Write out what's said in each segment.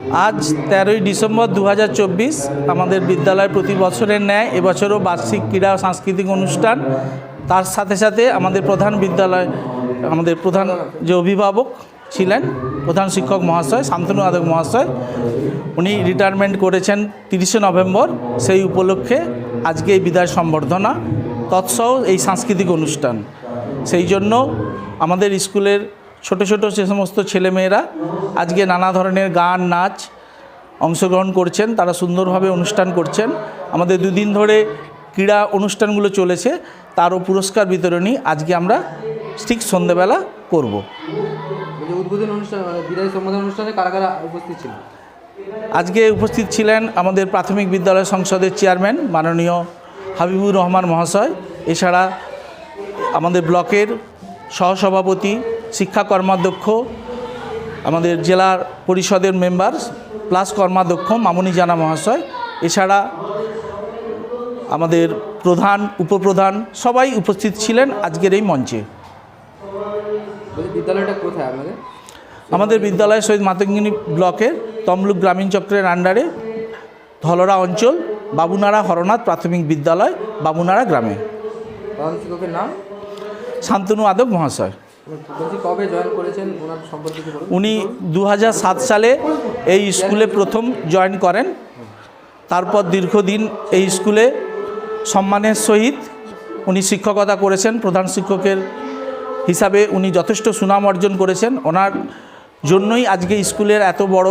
আজ তেরোই ডিসেম্বর দু হাজার চব্বিশ আমাদের বিদ্যালয় প্রতি বছরের ন্যায়, এবছরও বার্ষিক ক্রীড়া সাংস্কৃতিক অনুষ্ঠান। তার সাথে সাথে আমাদের প্রধান বিদ্যালয়, আমাদের প্রধান যে অভিভাবক ছিলেন, প্রধান শিক্ষক মহাশয়, শান্তনু আদক মহাশয়, উনি রিটায়ারমেন্ট করেছেন তিরিশে নভেম্বর। সেই উপলক্ষে আজকে এই বিদায় সম্বর্ধনা, তৎসহ এই সাংস্কৃতিক অনুষ্ঠান। সেই জন্য আমাদের স্কুলের ছোট ছোট যে সমস্ত ছেলেমেয়েরা আজকে নানা ধরনের গান নাচ অংশগ্রহণ করছেন তারা সুন্দরভাবে অনুষ্ঠান করছেন। আমাদের দুদিন ধরে ক্রীড়া অনুষ্ঠানগুলো চলেছে তারও পুরস্কার বিতরণী আজকে আমরা ঠিক সন্ধেবেলা করব। উদ্বোধন অনুষ্ঠান মানে বিদায় সম্বোধন অনুষ্ঠানে কারা কারা উপস্থিত ছিল আজকে উপস্থিত ছিলেন আমাদের প্রাথমিক বিদ্যালয় সংসদের চেয়ারম্যান মাননীয় হাবিবুর রহমান মহাশয় এছাড়া আমাদের ব্লকের সহসভাপতি শিক্ষা কর্মাধ্যক্ষ আমাদের জেলার পরিষদের মেম্বার প্লাস কর্মাধ্যক্ষ মামুনি জানা মহাশয় এছাড়া আমাদের প্রধান উপপ্রধান সবাই উপস্থিত ছিলেন আজকের এই মঞ্চে। বিদ্যালয়টা কোথায় আপনাদের আমাদের বিদ্যালয় শহীদ মাতঙ্গিনী ব্লকের তমলুক গ্রামীণ চক্রের আন্ডারে ধলরা অঞ্চল বাবুনাড়া হরনাথ প্রাথমিক বিদ্যালয় বাবুনাড়া গ্রামে। প্রধান শিক্ষকের নাম? শান্তনু আদব মহাশয়। উনি দু হাজার সাত সালে এই স্কুলে প্রথম জয়েন করেন। তারপর দীর্ঘদিন এই স্কুলে সম্মানের সহিত উনি শিক্ষকতা করেছেন। প্রধান শিক্ষকের হিসাবে উনি যথেষ্ট সুনাম অর্জন করেছেন। ওনার জন্যই আজকে স্কুলের এত বড়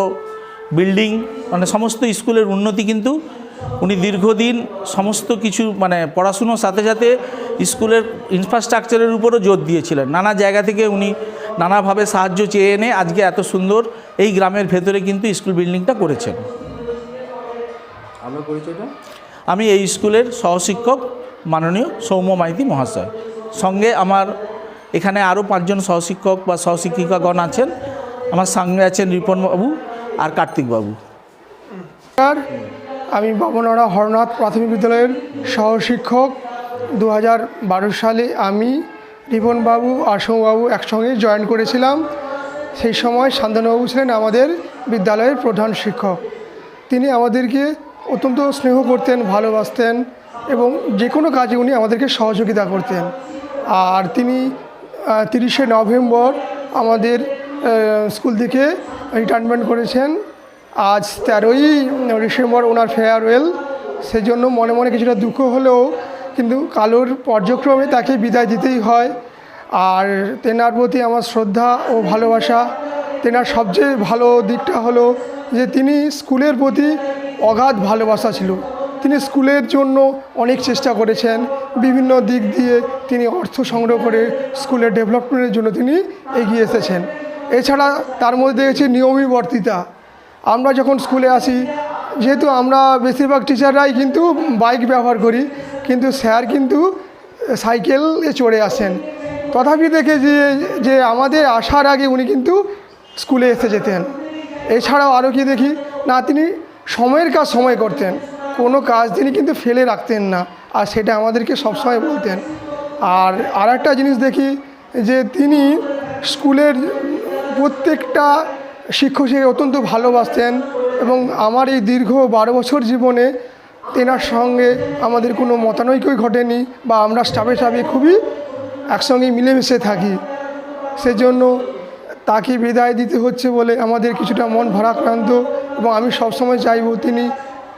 বিল্ডিং মানে সমস্ত স্কুলের উন্নতি কিন্তু উনি দীর্ঘদিন সমস্ত কিছু মানে পড়াশুনোর সাথে সাথে স্কুলের ইনফ্রাস্ট্রাকচারের উপরও জোর দিয়েছিলেন। নানা জায়গা থেকে উনি নানাভাবে সাহায্য চেয়ে এনে আজকে এত সুন্দর এই গ্রামের ভেতরে কিন্তু স্কুল বিল্ডিংটা করেছেন। পরিচয়টা? আমি এই স্কুলের সহশিক্ষক মাননীয় সৌম্য মাইতি মহাশয়। সঙ্গে আমার এখানে আরও পাঁচজন সহশিক্ষক বা সহশিক্ষিকাগণ আছেন। আমার সঙ্গে আছেন রিপনবাবু আর কার্তিকবাবু। আমি বাবনাড়া হরনাথ প্রাথমিক বিদ্যালয়ের সহশিক্ষক দু সালে আমি রিপনবাবু সৌবাবু একসঙ্গে জয়েন করেছিলাম। সেই সময় শান্তনুবাবু ছিলেন আমাদের বিদ্যালয়ের প্রধান শিক্ষক। তিনি আমাদেরকে অত্যন্ত স্নেহ করতেন, ভালোবাসতেন এবং যে কোনো কাজে উনি আমাদেরকে সহযোগিতা করতেন। আর তিনি তিরিশে নভেম্বর আমাদের স্কুল থেকে রিটায়ারমেন্ট করেছেন। আজ তেরোই ডিসেম্বর ওনার ফেয়ারওয়েল সেজন্য মনে মনে কিছুটা দুঃখ হলেও কিন্তু কালোর পর্যক্রমে তাকে বিদায় দিতেই হয়। আর তেনার প্রতি আমার শ্রদ্ধা ও ভালোবাসা। তেনার সবচেয়ে ভালো দিকটা হলো যে তিনি স্কুলের প্রতি অগাধ ভালোবাসা ছিল। তিনি স্কুলের জন্য অনেক চেষ্টা করেছেন। বিভিন্ন দিক দিয়ে তিনি অর্থ সংগ্রহ করে স্কুলের ডেভেলপমেন্টের জন্য তিনি এগিয়ে এসেছেন। এছাড়া তার মধ্যে দেখেছি নিয়মিবর্তিতা। আমরা যখন স্কুলে আসি, যেহেতু আমরা বেশিরভাগ টিচাররাই কিন্তু বাইক ব্যবহার করি কিন্তু স্যার কিন্তু সাইকেলে চড়ে আসেন। তথাপি দেখে যে যে আমাদের আসার আগে উনি কিন্তু স্কুলে এসে যেতেন। এছাড়াও আরও কি দেখি, না, তিনি সময়ের কাজ সময় করতেন। কোনো কাজ তিনি কিন্তু ফেলে রাখতেন না, আর সেটা আমাদেরকে সবসময় বলতেন। আর আর একটা জিনিস দেখি, যে তিনি স্কুলের প্রত্যেকটা শিক্ষককে অত্যন্ত ভালোবাসতেন এবং আমার এই দীর্ঘ বারো বছর জীবনে তেনার সঙ্গে আমাদের কোনো মতানৈক্যই ঘটেনি বা আমরা স্টাফে স্টাফে খুবই একসঙ্গে মিলেমিশে থাকি। সেজন্য তাকে বিদায় দিতে হচ্ছে বলে আমাদের কিছুটা মন ভারাক্রান্ত এবং আমি সবসময় চাইব তিনি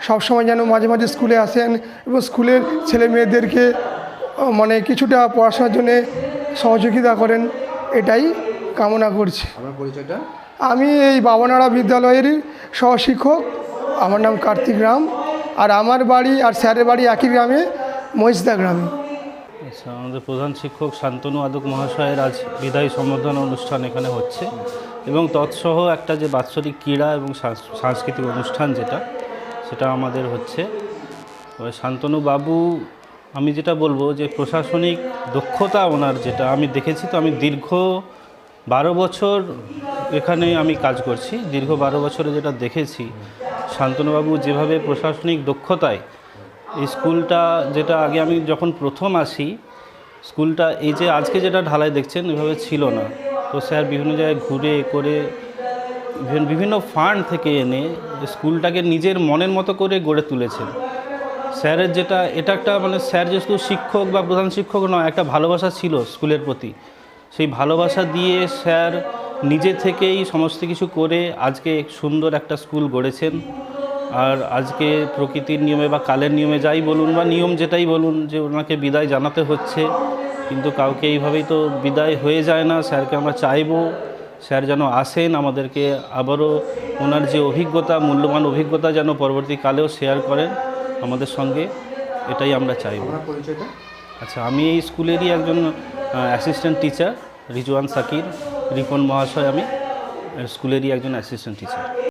সবসময় যেন মাঝে মাঝে স্কুলে আসেন এবং স্কুলের ছেলে মেয়েদেরকে মানে কিছুটা পড়াশোনার জন্যে সহযোগিতা করেন এটাই কামনা করছি। আমি এই বাবানাড়া বিদ্যালয়েরই সহশিক্ষক। আমার নাম কার্তিক রাম। আর আমার বাড়ি আর স্যারের বাড়ি একই গ্রামে, মহিষদা গ্রামে। আচ্ছা আমাদের প্রধান শিক্ষক শান্তনু আদক মহাশয়ের আজ বিদায় সম্বর্ধনা অনুষ্ঠান এখানে হচ্ছে এবং তৎসহ একটা যে বাৎসরিক ক্রীড়া এবং সাংস্কৃতিক অনুষ্ঠান যেটা, সেটা আমাদের হচ্ছে। শান্তনু বাবু, আমি যেটা বলব যে প্রশাসনিক দক্ষতা ওনার যেটা, আমি দেখেছি তো আমি দীর্ঘ বারো বছর এখানে আমি কাজ করছি, দীর্ঘ বারো বছরে যেটা দেখেছি শান্তনুবাবু যেভাবে প্রশাসনিক দক্ষতায় স্কুলটা যেটা আগে আমি যখন প্রথম আসি, স্কুলটা এই যে আজকে যেটা ঢালাই দেখছেন এভাবে ছিল না। তো স্যার বিভিন্ন জায়গায় ঘুরে করে বিভিন্ন ফান্ড থেকে এনে স্কুলটাকে নিজের মনের মতো করে গড়ে তুলেছেন। স্যারের যেটা, এটা একটা মানে স্যার যে শুধু শিক্ষক বা প্রধান শিক্ষক নয়, একটা ভালোবাসা ছিল স্কুলের প্রতি। সেই ভালোবাসা দিয়ে স্যার নিজে থেকেই সমস্ত কিছু করে আজকে সুন্দর একটা স্কুল গড়েছেন। আর আজকে প্রকৃতির নিয়মে বা কালের নিয়মে যাই বলুন বা নিয়ম যেটাই বলুন যে ওনাকে বিদায় জানাতে হচ্ছে কিন্তু কাউকে এইভাবেই তো বিদায় হয়ে যায় না। স্যারকে আমরা চাইব স্যার যেন আসেন আমাদেরকে আবারও ওনার যে অভিজ্ঞতা মূল্যবান অভিজ্ঞতা যেন পরবর্তীকালেও শেয়ার করেন আমাদের সঙ্গে এটাই আমরা চাইব। আচ্ছা আমি এই স্কুলেরই একজন অ্যাসিস্ট্যান্ট টিচার রিজওয়ান সাকির রিপন মহাশয় আমি স্কুলেরই একজন অ্যাসিস্ট্যান্ট টিচার